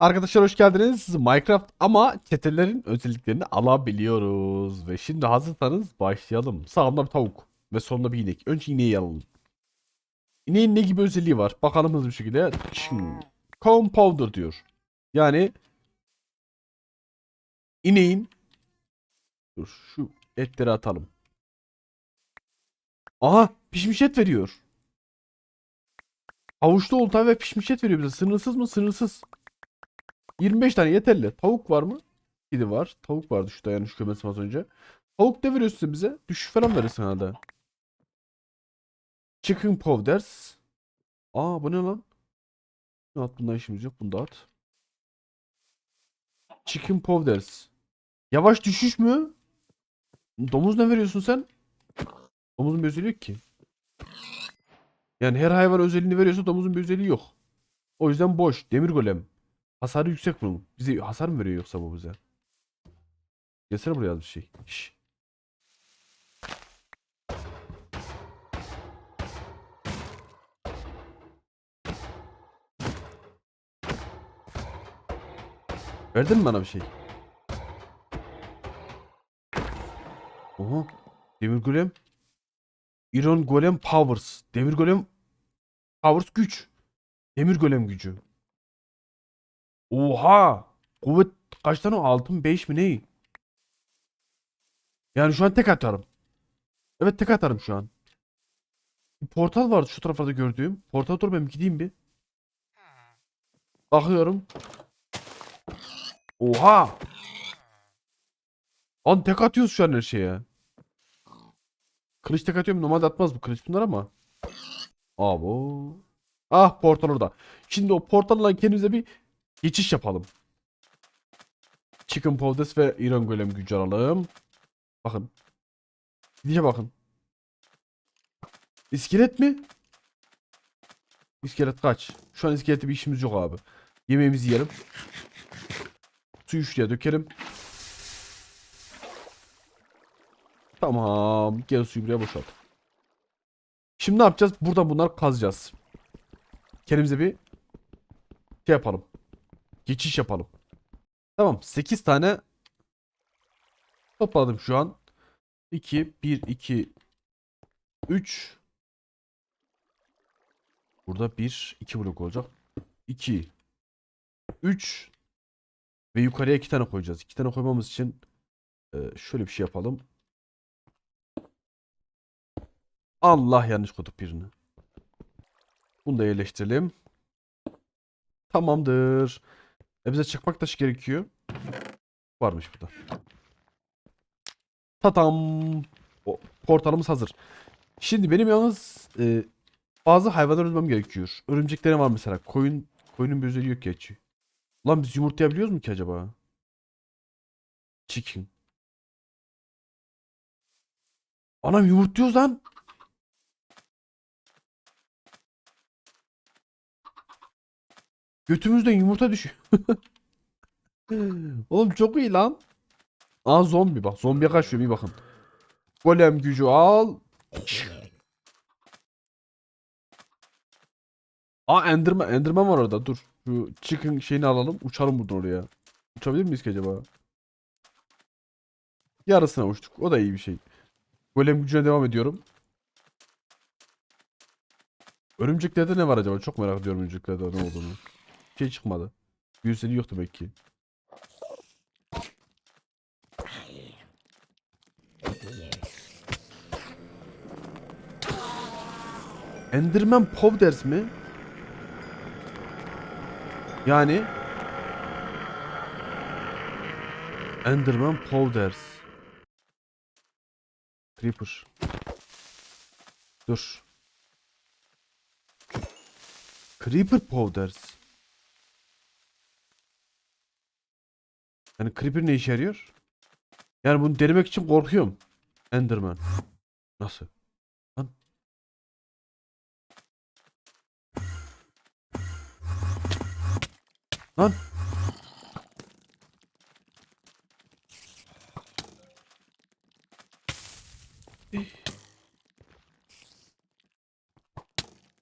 Arkadaşlar hoş geldiniz. Minecraft ama çetelerin özelliklerini alabiliyoruz. Ve şimdi hazırsanız başlayalım. Sağımda bir tavuk ve sonunda bir inek. Önce ineği alalım. İneğin ne gibi özelliği var? Bakalım hızlı bir şekilde. Çın. Corn powder diyor. Yani ineğin Dur şu etleri atalım. Aha pişmiş et veriyor. Havuçlu olta ve pişmiş et veriyor bize. Sınırsız mı? Sınırsız. 25 tane yeterli. Tavuk var mı? Kedi var. Tavuk vardı şu kömesi az önce. Tavuk ne veriyorsun bize? Düşüş falan verirsin herhalde. Chicken powders. Aa bu ne lan? Ne at bundan işimiz yok. Bunu da at. Chicken powders. Yavaş düşüş mü? Domuz ne veriyorsun sen? Domuzun bir özelliği yok ki. Yani her hayvan özelliğini veriyorsa domuzun bir özelliği yok. O yüzden boş. Demir golem. Hasarı yüksek bunun. Bize hasar mı veriyor yoksa bu bize? Gelsene buraya bir şey. Şş. Verdin mi bana bir şey? Oha. Demir golem. Iron golem powers. Demir golem powers güç. Demir golem gücü. Oha! Kuvvet kaç tane? Altın 5 mi ne? Yani şu an tek atarım. Evet tek atarım şu an. Bir portal vardı şu taraflarda gördüğüm. Portal dur ben gideyim bir. Bakıyorum. Oha! Lan tek atıyoruz şu an her şeye. Kılıç tek atıyorum. Normalde atmaz bu kılıç bunlar ama. Abo. Ah portal orada. Şimdi o portalla kendimize bir geçiş yapalım. Chicken Powders ve Iron Golem gücü alalım. Bakın. Gidişe bakın. İskelet mi? İskelet kaç. Şu an iskelette bir işimiz yok abi. Yemeğimizi yiyelim. Suyu şuraya dökelim. Tamam. Gel suyu buraya boşalt. Şimdi ne yapacağız? Buradan bunları kazacağız. Kendimize bir şey yapalım. Geçiş yapalım. Tamam. 8 tane topladım şu an. 2, 1, 2, 3. Burada 1, 2 blok olacak. 2, 3 ve yukarıya 2 tane koyacağız. 2 tane koymamız için e, şöyle bir şey yapalım. Allah yanlış koyduk birini. Bunu da yerleştirelim. Tamamdır. E bize çıkmak taşı gerekiyor. Varmış burada. Tatam. O, portalımız hazır. Şimdi benim yalnız e, bazı hayvanlar öldürmem gerekiyor. Örümceklerim var mesela. Koyun koyunun bir özelliği yok gerçi. Ulan biz yumurtlayabiliyoruz mu ki acaba? Chicken. Anam yumurtluyoruz lan. Götümüzden yumurta düşüyor. Oğlum çok iyi lan. Aa zombi bak. Zombiye kaçıyor bir bakın. Golem gücü al. Aa Enderman, Enderman var orada. Dur. Şu chicken şeyini alalım. Uçalım buradan oraya. Uçabilir miyiz ki acaba? Yarısına uçtuk. O da iyi bir şey. Golem gücüne devam ediyorum. Örümceklerde ne var acaba? Çok merak ediyorum örümceklerde ne olduğunu. Şey çıkmadı. Özelliği yok demek ki. Enderman Powders mi? Yani Enderman Powders. Creeper. Dur. Creeper Powders. Yani Creeper ne işe yarıyor? Yani bunu denemek için korkuyorum. Enderman. Nasıl? Lan. Lan.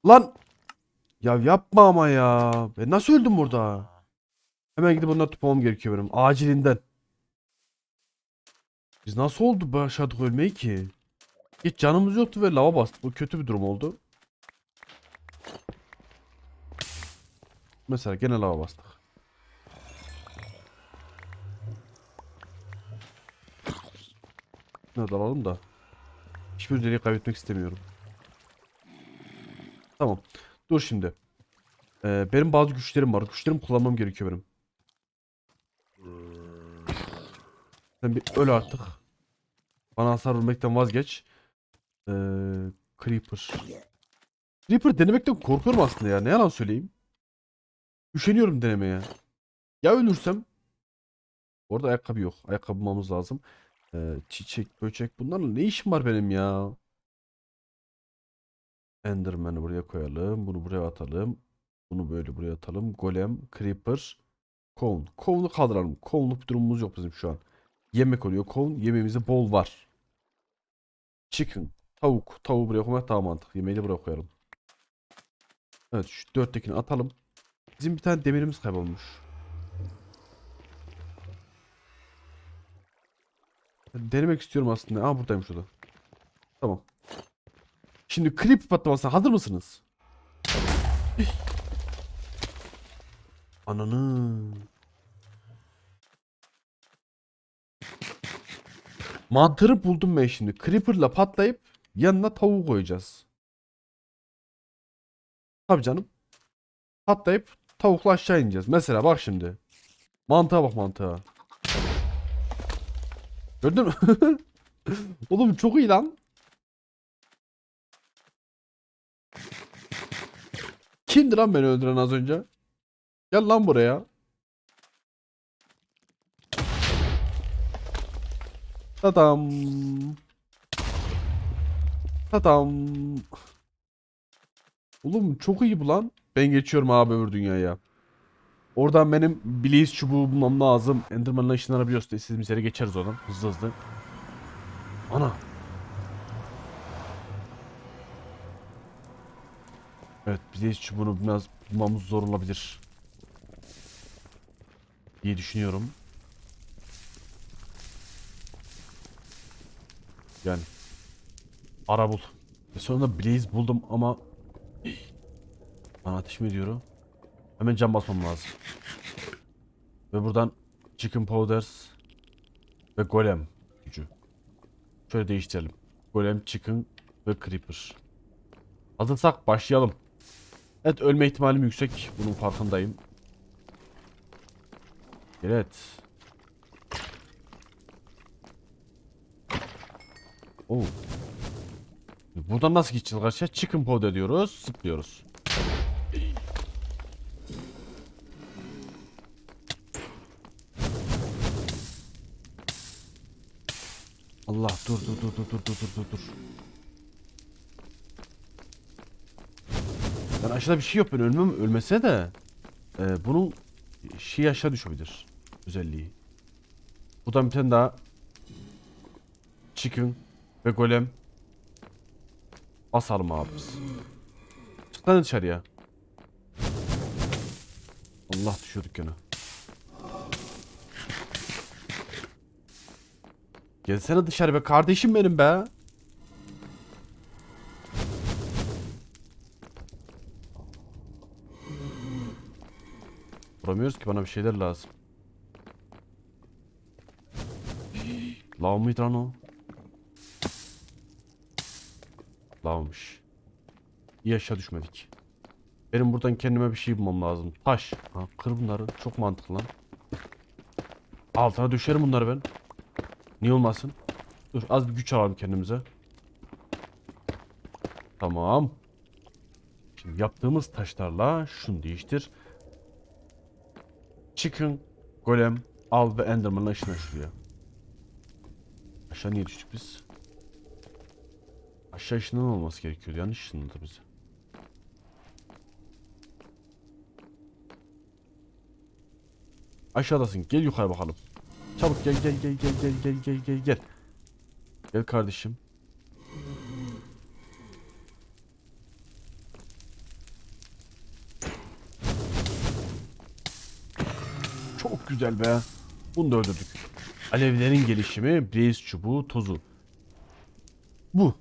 Lan. Ya yapma ama ya. Ben nasıl öldüm burada? Hemen gidip onları tutmam gerekiyor benim. Acilinden. Biz nasıl oldu başladık ölmeyi ki? Hiç canımız yoktu ve lava bastık. Bu kötü bir durum oldu. Mesela gene lava bastık. Ne dalalım da. Hiçbir özelliği kaybetmek istemiyorum. Tamam. Dur şimdi. Ee, benim bazı güçlerim var. Güçlerimi kullanmam gerekiyor benim. Sen bir öl artık. Bana hasar vermekten vazgeç. Ee, Creeper. Creeper denemekten korkuyorum aslında ya. Ne yalan söyleyeyim. Üşeniyorum denemeye. Ya ölürsem? Orada ayakkabı yok. Ayakkabı bulmamız lazım. Ee, çiçek, böcek. Bunlarla ne işim var benim ya? Enderman'ı buraya koyalım. Bunu buraya atalım. Bunu böyle buraya atalım. Golem, Creeper, Kovun. Kovunu kaldıralım. Kovunluk bir durumumuz yok bizim şu an. Yemek oluyor. Kovun yemeğimizde bol var. Chicken. Tavuk. Tavuğu buraya koymak daha mantıklı. Yemeği de buraya koyalım. Evet şu dörttekini atalım. Bizim bir tane demirimiz kaybolmuş. Denemek istiyorum aslında. Aa buradaymış o da. Tamam. Şimdi klip patlamasına hazır mısınız? Ananı. Mantarı buldum ben şimdi. Creeper'la patlayıp yanına tavuğu koyacağız. Tabii canım. Patlayıp tavukla aşağı ineceğiz. Mesela bak şimdi. Mantığa bak mantığa. Gördün mü? Oğlum çok iyi lan. Kimdi lan beni öldüren az önce? Gel lan buraya. Tadam. Tadam. Oğlum çok iyi bu lan. Ben geçiyorum abi öbür dünyaya. Oradan benim Blaze çubuğu bulmam lazım. Enderman'la ışınlanabiliyoruz. İstediğimiz yere geçeriz oradan. Hızlı hızlı. Ana. Evet Blaze çubuğunu biraz bulmamız zor olabilir. diye düşünüyorum. Yani. Ara bul. Ve sonunda Blaze buldum ama bana ateş mi ediyor? Hemen cam basmam lazım. Ve buradan Chicken Powders ve Golem gücü. Şöyle değiştirelim. Golem, Chicken ve Creeper. Hazırsak başlayalım. Evet ölme ihtimalim yüksek. Bunun farkındayım. Evet. Oo. Buradan nasıl gideceğiz karşıya? Chicken powder diyoruz. Sıplıyoruz. Allah dur dur dur dur dur dur dur dur dur. Ben aşağıda bir şey yok ben ölmem ölmese de e, bunun şey aşağı düşebilir özelliği. Buradan bir tane daha chicken ve golem basalım abi. Çık lan dışarıya. Allah düşüyor dükkana. Gelsene dışarı be kardeşim benim be. Vuramıyoruz ki bana bir şeyler lazım. Lav mıydı lan o? Lavmış. İyi düşmedik. Benim buradan kendime bir şey bulmam lazım. Taş. Ha, kır bunları. Çok mantıklı lan. Altına düşerim bunları ben. Niye olmasın? Dur az bir güç alalım kendimize. Tamam. Şimdi yaptığımız taşlarla şunu değiştir. Chicken, Golem, al ve Enderman'la ışına şuraya. Aşağı niye düştük biz? Aşağı ışından olması gerekiyordu. Yanlış ışınladı bizi. Aşağıdasın. Gel yukarı bakalım. Çabuk gel gel gel gel gel gel gel gel gel. Gel kardeşim. Çok güzel be. Bunu da öldürdük. Alevlerin gelişimi, blaze çubuğu, tozu. Bu.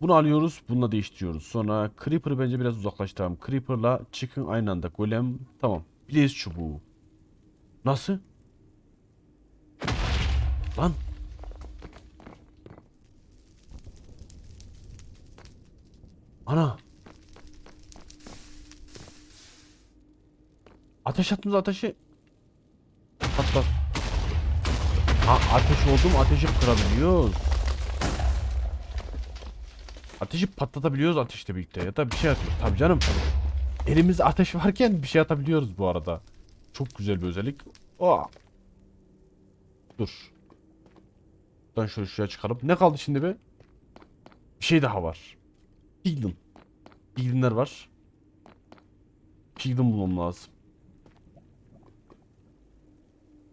Bunu alıyoruz, bununla değiştiriyoruz. Sonra Creeper'ı bence biraz uzaklaştıralım. Creeper'la Chicken aynı anda. Golem, tamam. Blaze çubuğu. Nasıl? Lan. Ana. Ateş attığımız ateşi patlat. Ha ateş oldu mu ateşi kırabiliyoruz. Ateşi patlatabiliyoruz ateşle birlikte ya da bir şey atıyoruz. Tabii canım. Elimizde ateş varken bir şey atabiliyoruz bu arada. Çok güzel bir özellik. Aa. Dur. Buradan şöyle şuraya çıkarıp ne kaldı şimdi be? Bir şey daha var. Piglin. Piglinler var. Piglin bulmam lazım.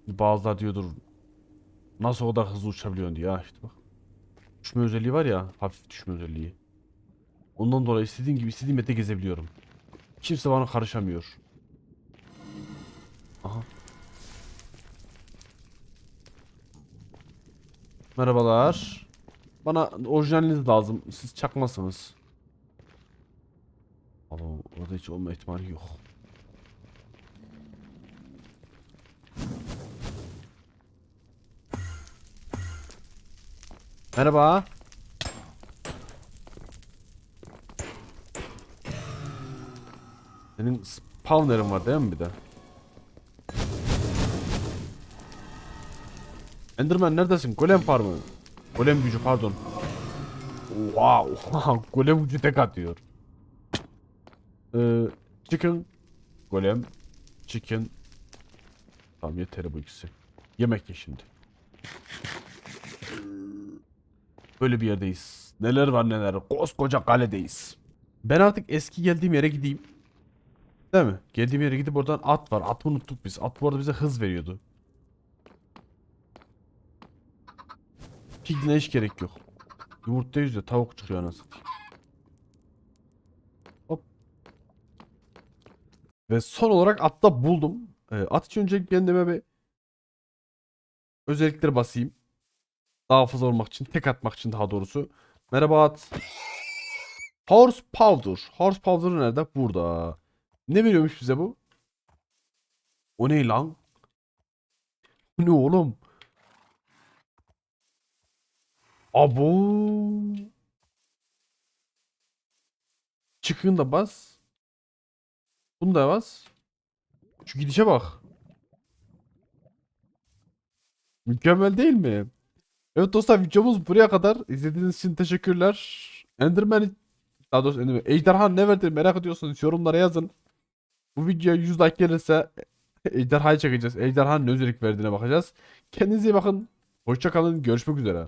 Bazılar diyordur nasıl o kadar hızlı uçabiliyorsun diye. Ha işte bak. Düşme özelliği var ya hafif düşme özelliği. Ondan dolayı istediğim gibi istediğim yerde gezebiliyorum. Kimse bana karışamıyor. Aha. Merhabalar. Bana orijinaliniz lazım. Siz çakmasınız. Ama orada hiç olma ihtimali yok. Merhaba. Senin spawner'ın var değil mi bir de? Enderman neredesin? Golem farmı. Golem gücü pardon. Wow. Golem gücü tek atıyor. Ee, chicken. Golem. Chicken. Tamam yeter bu ikisi. Yemek ye şimdi. Böyle bir yerdeyiz. Neler var neler. Koskoca kaledeyiz. Ben artık eski geldiğim yere gideyim. Değil mi? Geldiğim yere gidip oradan at var. Atı unuttuk biz. At bu arada bize hız veriyordu. Pigline hiç gerek yok. Yumurta yüzde tavuk çıkıyor anasını. Hop. Ve son olarak atta buldum. Ee, at için önce kendime bir özellikleri basayım. Daha fazla olmak için, tek atmak için daha doğrusu. Merhaba at. Horse powder. Horse powder nerede? Burada. Ne veriyormuş bize bu? O ne lan? Bu ne oğlum? Abo. Çıkın da bas. Bunu da bas. Şu gidişe bak. Mükemmel değil mi? Evet dostlar videomuz buraya kadar. İzlediğiniz için teşekkürler. Enderman daha doğrusu Enderman. Ejderha ne verdi merak ediyorsanız yorumlara yazın. Bu videoya 100 like gelirse Ejderha'yı çekeceğiz. Ejderhanın ne özellik verdiğine bakacağız. Kendinize iyi bakın. Hoşçakalın. Görüşmek üzere.